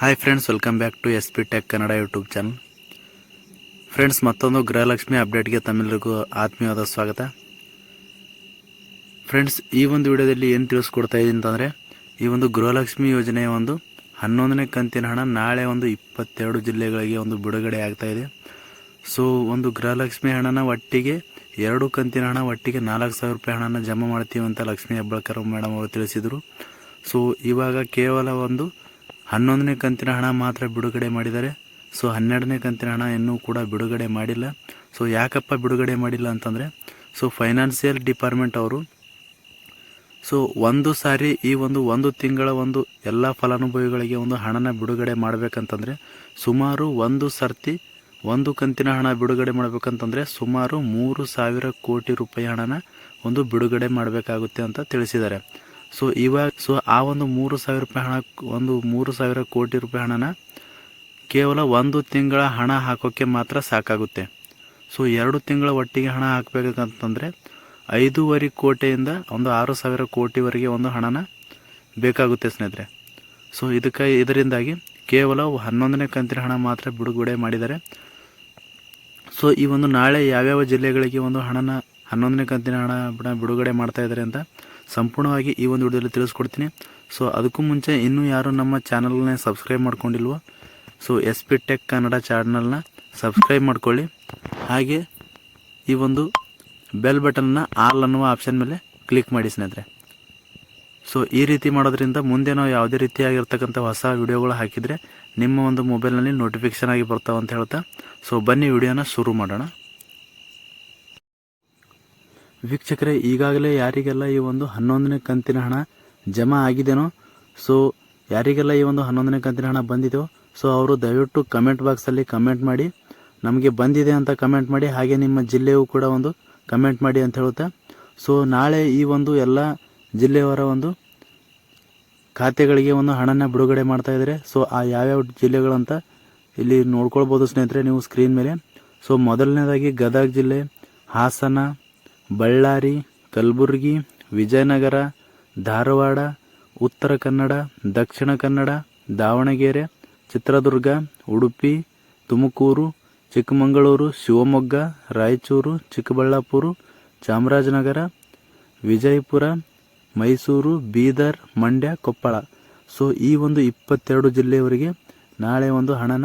Hi friends welcome back to S P tech Kannada YouTube channel friends ಮತ್ತೊಂದು ಗೃಹಲಕ್ಷ್ಮಿ ಅಪ್ಡೇಟ್ಗೆ ತಮ್ಮೆಲ್ಲರಿಗೂ ಆತ್ಮೀಯವಾದ ಸ್ವಾಗತ. ಫ್ರೆಂಡ್ಸ್ ಈ ಒಂದು ವಿಡಿಯೋದಲ್ಲಿ ಏನು ತಿಳಿಸ್ಕೊಡ್ತಾ ಇದ್ದೀನಿ ಅಂತಂದರೆ, ಈ ಒಂದು ಗೃಹಲಕ್ಷ್ಮಿ ಯೋಜನೆಯ ಒಂದು ಹನ್ನೊಂದನೇ ಕಂತಿನ ಹಣ ನಾಳೆ ಒಂದು ಇಪ್ಪತ್ತೆರಡು ಜಿಲ್ಲೆಗಳಿಗೆ ಒಂದು ಬಿಡುಗಡೆ ಆಗ್ತಾ ಇದೆ. ಸೊ ಒಂದು ಗೃಹಲಕ್ಷ್ಮಿ ಹಣನ ಒಟ್ಟಿಗೆ ಎರಡು ಕಂತಿನ ಹಣ ಒಟ್ಟಿಗೆ ನಾಲ್ಕು ಸಾವಿರ ರೂಪಾಯಿ ಹಣನ ಜಮಾ ಮಾಡ್ತೀವಿ ಅಂತ ಲಕ್ಷ್ಮೀ ಹೆಬ್ಬಾಳ್ಕರ್ ಮೇಡಮ್ ಅವರು ತಿಳಿಸಿದರು. ಸೊ ಇವಾಗ ಕೇವಲ ಒಂದು ಹನ್ನೊಂದನೇ ಕಂತಿನ ಹಣ ಮಾತ್ರ ಬಿಡುಗಡೆ ಮಾಡಿದ್ದಾರೆ ಸೊ ಹನ್ನೆರಡನೇ ಕಂತಿನ ಹಣ ಇನ್ನೂ ಕೂಡ ಬಿಡುಗಡೆ ಮಾಡಿಲ್ಲ. ಸೊ ಯಾಕಪ್ಪ ಬಿಡುಗಡೆ ಮಾಡಿಲ್ಲ ಅಂತಂದರೆ, ಸೊ ಫೈನಾನ್ಸಿಯಲ್ ಡಿಪಾರ್ಟ್ಮೆಂಟ್ ಅವರು, ಸೊ ಒಂದು ಸಾರಿ ಈ ಒಂದು ಒಂದು ತಿಂಗಳ ಒಂದು ಎಲ್ಲ ಫಲಾನುಭವಿಗಳಿಗೆ ಒಂದು ಹಣನ ಬಿಡುಗಡೆ ಮಾಡಬೇಕಂತಂದರೆ, ಸುಮಾರು ಒಂದು ಸರ್ತಿ ಒಂದು ಕಂತಿನ ಹಣ ಬಿಡುಗಡೆ ಮಾಡಬೇಕಂತಂದರೆ ಸುಮಾರು ಮೂರು ಸಾವಿರ ಕೋಟಿ ರೂಪಾಯಿ ಹಣನ ಒಂದು ಬಿಡುಗಡೆ ಮಾಡಬೇಕಾಗುತ್ತೆ ಅಂತ ತಿಳಿಸಿದ್ದಾರೆ. ಸೊ ಇವಾಗ ಸೊ ಆ ಒಂದು ಮೂರು ಸಾವಿರ ರೂಪಾಯಿ ಹಣ, ಒಂದು ಮೂರು ಸಾವಿರ ಕೋಟಿ ರೂಪಾಯಿ ಹಣನ ಕೇವಲ ಒಂದು ತಿಂಗಳ ಹಣ ಹಾಕೋಕ್ಕೆ ಮಾತ್ರ ಸಾಕಾಗುತ್ತೆ. ಸೊ ಎರಡು ತಿಂಗಳ ಒಟ್ಟಿಗೆ ಹಣ ಹಾಕಬೇಕಂತಂದರೆ ಐದೂವರೆ ಕೋಟಿಯಿಂದ ಒಂದು ಆರು ಸಾವಿರ ಕೋಟಿವರೆಗೆ ಒಂದು ಹಣನ ಬೇಕಾಗುತ್ತೆ ಸ್ನೇಹಿತರೆ. ಸೊ ಇದಕ್ಕೆ, ಇದರಿಂದಾಗಿ ಕೇವಲ ಹನ್ನೊಂದನೇ ಕಂತಿನ ಹಣ ಮಾತ್ರ ಬಿಡುಗಡೆ ಮಾಡಿದ್ದಾರೆ ಸೊ ಈ ಒಂದು ನಾಳೆ ಯಾವ್ಯಾವ ಜಿಲ್ಲೆಗಳಿಗೆ ಒಂದು ಹಣನ, ಹನ್ನೊಂದನೇ ಕಂತಿನ ಹಣ ಬಿಡುಗಡೆ ಮಾಡ್ತಾ ಇದ್ದಾರೆ ಅಂತ ಸಂಪೂರ್ಣವಾಗಿ ಈ ಒಂದು ವಿಡಿಯೋದಲ್ಲಿ ತಿಳಿಸ್ಕೊಡ್ತೀನಿ. ಸೊ ಅದಕ್ಕೂ ಮುಂಚೆ ಇನ್ನೂ ಯಾರು ನಮ್ಮ ಚಾನಲ್ನ subscribe ಮಾಡ್ಕೊಂಡಿಲ್ವೋ so S P tech Kannada ಚಾನಲ್ನ ಸಬ್ಸ್ಕ್ರೈಬ್ ಮಾಡ್ಕೊಳ್ಳಿ. ಹಾಗೆ ಈ ಒಂದು ಬೆಲ್ ಬಟನ್ನ ಆಲ್ ಅನ್ನುವ ಆಪ್ಷನ್ ಮೇಲೆ ಕ್ಲಿಕ್ ಮಾಡಿ ಸ್ನೇಹಿತರೆ. ಸೊ ಈ ರೀತಿ ಮಾಡೋದ್ರಿಂದ ಮುಂದೆ ನಾವು ಯಾವುದೇ ರೀತಿಯಾಗಿರ್ತಕ್ಕಂಥ ಹೊಸ ವಿಡಿಯೋಗಳು ಹಾಕಿದರೆ ನಿಮ್ಮ ಒಂದು ಮೊಬೈಲ್ನಲ್ಲಿ ನೋಟಿಫಿಕೇಶನ್ ಆಗಿ ಬರ್ತಾವಂತ ಹೇಳ್ತಾ. ಸೊ ಬನ್ನಿ ವಿಡಿಯೋನ ಶುರು ಮಾಡೋಣ. ವೀಕ್ಷಕರೇ, ಈಗಾಗಲೇ ಯಾರಿಗೆಲ್ಲ ಈ ಒಂದು ಹನ್ನೊಂದನೇ ಕಂತಿನ ಹಣ ಜಮಾ ಆಗಿದೆನೋ ಸೊ ಯಾರಿಗೆಲ್ಲ ಈ ಒಂದು ಹನ್ನೊಂದನೇ ಕಂತಿನ ಹಣ ಬಂದಿದೆಯೋ ಸೊ ಅವರು ದಯವಿಟ್ಟು ಕಮೆಂಟ್ ಬಾಕ್ಸಲ್ಲಿ ಕಮೆಂಟ್ ಮಾಡಿ, ನಮಗೆ ಬಂದಿದೆ ಅಂತ ಕಮೆಂಟ್ ಮಾಡಿ, ಹಾಗೆ ನಿಮ್ಮ ಜಿಲ್ಲೆಯೂ ಕೂಡ ಒಂದು ಕಮೆಂಟ್ ಮಾಡಿ ಅಂತ ಹೇಳುತ್ತೆ. ಸೊ ನಾಳೆ ಈ ಒಂದು ಎಲ್ಲ ಜಿಲ್ಲೆಯವರ ಒಂದು ಖಾತೆಗಳಿಗೆ ಒಂದು ಹಣನ ಬಿಡುಗಡೆ ಮಾಡ್ತಾ ಇದ್ದಾರೆ. ಸೊ ಆ ಯಾವ್ಯಾವ ಜಿಲ್ಲೆಗಳಂತ ಇಲ್ಲಿ ನೋಡ್ಕೊಳ್ಬೋದು ಸ್ನೇಹಿತರೆ ನೀವು ಸ್ಕ್ರೀನ್ ಮೇಲೆ. ಸೊ ಮೊದಲನೇದಾಗಿ ಗದಗ ಜಿಲ್ಲೆ, ಹಾಸನ ಬಳ್ಳಾರಿ, ಕಲಬುರ್ಗಿ, ವಿಜಯನಗರ, ಧಾರವಾಡ, ಉತ್ತರ ಕನ್ನಡ, ದಕ್ಷಿಣ ಕನ್ನಡ, ದಾವಣಗೆರೆ, ಚಿತ್ರದುರ್ಗ, ಉಡುಪಿ, ತುಮಕೂರು, ಚಿಕ್ಕಮಗಳೂರು, ಶಿವಮೊಗ್ಗ, ರಾಯಚೂರು, ಚಿಕ್ಕಬಳ್ಳಾಪುರ, ಚಾಮರಾಜನಗರ, ವಿಜಯಪುರ, ಮೈಸೂರು, ಬೀದರ್, ಮಂಡ್ಯ, ಕೊಪ್ಪಳ. ಸೊ ಈ ಒಂದು ಇಪ್ಪತ್ತೆರಡು ಜಿಲ್ಲೆಯವರಿಗೆ ನಾಳೆ ಒಂದು ಹಣನ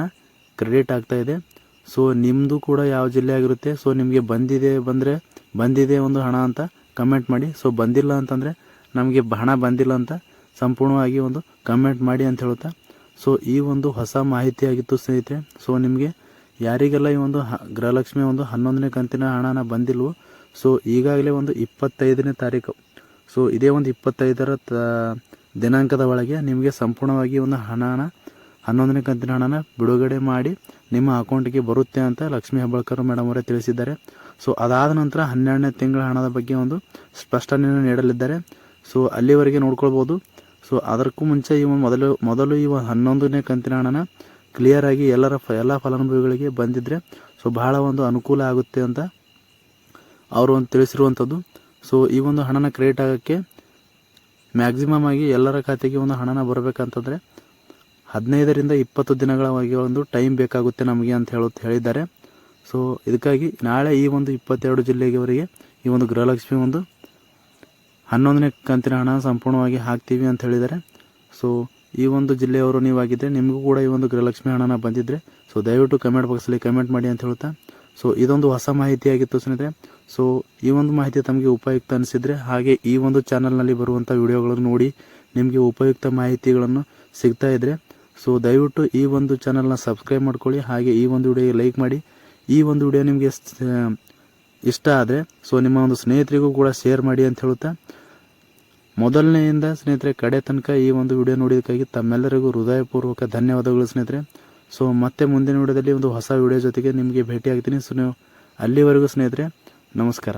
ಕ್ರೆಡಿಟ್ ಇದೆ. ಸೊ ನಿಮ್ಮದು ಕೂಡ ಯಾವ ಜಿಲ್ಲೆ ಆಗಿರುತ್ತೆ? ಸೊ ನಿಮಗೆ ಬಂದಿದೆ ಬಂದರೆ ಬಂದಿದೆ ಒಂದು ಹಣ ಅಂತ ಕಮೆಂಟ್ ಮಾಡಿ. ಸೊ ಬಂದಿಲ್ಲ ಅಂತಂದರೆ ನಮಗೆ ಹಣ ಬಂದಿಲ್ಲ ಅಂತ ಸಂಪೂರ್ಣವಾಗಿ ಒಂದು ಕಮೆಂಟ್ ಮಾಡಿ ಅಂತ ಹೇಳುತ್ತಾ? ಸೊ ಈ ಒಂದು ಹೊಸ ಮಾಹಿತಿಯಾಗಿತ್ತು ಸ್ನೇಹಿತರೆ. ಸೊ ನಿಮಗೆ ಯಾರಿಗೆಲ್ಲ ಈ ಒಂದು ಗೃಹಲಕ್ಷ್ಮಿ ಒಂದು ಹನ್ನೊಂದನೇ ಕಂತಿನ ಹಣನ ಬಂದಿಲ್ವೋ? ಸೊ ಈಗಾಗಲೇ ಒಂದು ಇಪ್ಪತ್ತೈದನೇ ತಾರೀಕು. ಸೊ ಇದೇ ಒಂದು ಇಪ್ಪತ್ತೈದರ ದಿನಾಂಕದ ಒಳಗೆ ನಿಮಗೆ ಸಂಪೂರ್ಣವಾಗಿ ಒಂದು ಹಣನ ಹನ್ನೊಂದನೇ ಕಂತಿನ ಹಣನ ಬಿಡುಗಡೆ ಮಾಡಿ ನಿಮ್ಮ ಅಕೌಂಟ್ಗೆ ಬರುತ್ತೆ ಅಂತ ಲಕ್ಷ್ಮೀ ಹೆಬ್ಬಾಳ್ಕರ್ ಮೇಡಮ್ ಅವರೇ ತಿಳಿಸಿದ್ದಾರೆ. ಸೊ ಅದಾದ ನಂತರ ಹನ್ನೆರಡನೇ ತಿಂಗಳ ಹಣದ ಬಗ್ಗೆ ಒಂದು ಸ್ಪಷ್ಟನೆಯನ್ನು ನೀಡಲಿದ್ದಾರೆ. ಸೊ ಅಲ್ಲಿವರೆಗೆ ನೋಡ್ಕೊಳ್ಬೋದು. ಸೊ ಅದಕ್ಕೂ ಮುಂಚೆ ಇವ ಮೊದಲು ಮೊದಲು ಇವ ಹನ್ನೊಂದನೇ ಕಂತಿನ ಹಣನ ಕ್ಲಿಯರ್ ಆಗಿ ಎಲ್ಲರ ಫ, ಎಲ್ಲ ಫಲಾನುಭವಿಗಳಿಗೆ ಬಂದಿದ್ದರೆ ಸೊ ಬಹಳ ಒಂದು ಅನುಕೂಲ ಆಗುತ್ತೆ ಅಂತ ಅವರು ಒಂದು ತಿಳಿಸಿರುವಂಥದ್ದು. ಸೊ ಈ ಒಂದು ಹಣನ ಕ್ರಿಯೇಟ್ ಆಗೋಕ್ಕೆ ಮ್ಯಾಕ್ಸಿಮಮ್ ಆಗಿ ಎಲ್ಲರ ಖಾತೆಗೆ ಒಂದು ಹಣನ ಬರಬೇಕಂತಂದರೆ ಹದಿನೈದರಿಂದ ಇಪ್ಪತ್ತು ದಿನಗಳವಾಗಿ ಒಂದು ಟೈಮ್ ಬೇಕಾಗುತ್ತೆ ನಮಗೆ ಅಂತ ಹೇಳುತ್ತೆ ಹೇಳಿದ್ದಾರೆ. ಸೊ ಇದಕ್ಕಾಗಿ ನಾಳೆ ಈ ಒಂದು ಇಪ್ಪತ್ತೆರಡು ಜಿಲ್ಲೆಯವರೆಗೆ ಈ ಒಂದು ಗೃಹಲಕ್ಷ್ಮಿ ಒಂದು ಹನ್ನೊಂದನೇ ಕಂತಿನ ಹಣ ಸಂಪೂರ್ಣವಾಗಿ ಹಾಕ್ತೀವಿ ಅಂತ ಹೇಳಿದ್ದಾರೆ. ಸೊ ಈ ಒಂದು ಜಿಲ್ಲೆಯವರು ನೀವಾಗಿದ್ದರೆ ನಿಮಗೂ ಕೂಡ ಈ ಒಂದು ಗೃಹಲಕ್ಷ್ಮಿ ಹಣನ ಬಂದಿದ್ದರೆ ಸೊ ದಯವಿಟ್ಟು ಕಮೆಂಟ್ ಬಾಕ್ಸಲ್ಲಿ ಕಮೆಂಟ್ ಮಾಡಿ ಅಂತ ಹೇಳ್ತಾ ಸೊ ಇದೊಂದು ಹೊಸ ಮಾಹಿತಿಯಾಗಿತ್ತು ಸ್ನೇಹಿತರೆ. ಸೊ ಈ ಒಂದು ಮಾಹಿತಿ ತಮಗೆ ಉಪಯುಕ್ತ ಅನಿಸಿದರೆ ಹಾಗೆ ಈ ಒಂದು ಚಾನಲ್ನಲ್ಲಿ ಬರುವಂಥ ವಿಡಿಯೋಗಳನ್ನು ನೋಡಿ ನಿಮಗೆ ಉಪಯುಕ್ತ ಮಾಹಿತಿಗಳನ್ನು ಸಿಗ್ತಾ ಇದ್ದರೆ ಸೊ ದಯವಿಟ್ಟು ಈ ಒಂದು ಚಾನಲ್ನ ಸಬ್ಸ್ಕ್ರೈಬ್ ಮಾಡ್ಕೊಳ್ಳಿ, ಹಾಗೆ ಈ ಒಂದು ವಿಡಿಯೋಗೆ ಲೈಕ್ ಮಾಡಿ. ಈ ಒಂದು ವಿಡಿಯೋ ನಿಮಗೆ ಇಷ್ಟ ಆದರೆ ಸೊ ನಿಮ್ಮ ಒಂದು ಸ್ನೇಹಿತರಿಗೂ ಕೂಡ ಶೇರ್ ಮಾಡಿ ಅಂತ ಹೇಳುತ್ತಾ. ಮೊದಲನೆಯಿಂದ ಸ್ನೇಹಿತರೆ, ಕಡೆ ತನಕ ಈ ಒಂದು ವಿಡಿಯೋ ನೋಡಿದ್ದಕ್ಕಾಗಿ ತಮ್ಮೆಲ್ಲರಿಗೂ ಹೃದಯಪೂರ್ವಕ ಧನ್ಯವಾದಗಳು ಸ್ನೇಹಿತರೆ. ಸೊ ಮತ್ತೆ ಮುಂದಿನ ವಿಡಿಯೋದಲ್ಲಿ ಒಂದು ಹೊಸ ವಿಡಿಯೋ ಜೊತೆಗೆ ನಿಮಗೆ ಭೇಟಿ ಆಗ್ತೀನಿ ಸೊ ನೀವು ಅಲ್ಲಿವರೆಗೂ ಸ್ನೇಹಿತರೆ, ನಮಸ್ಕಾರ.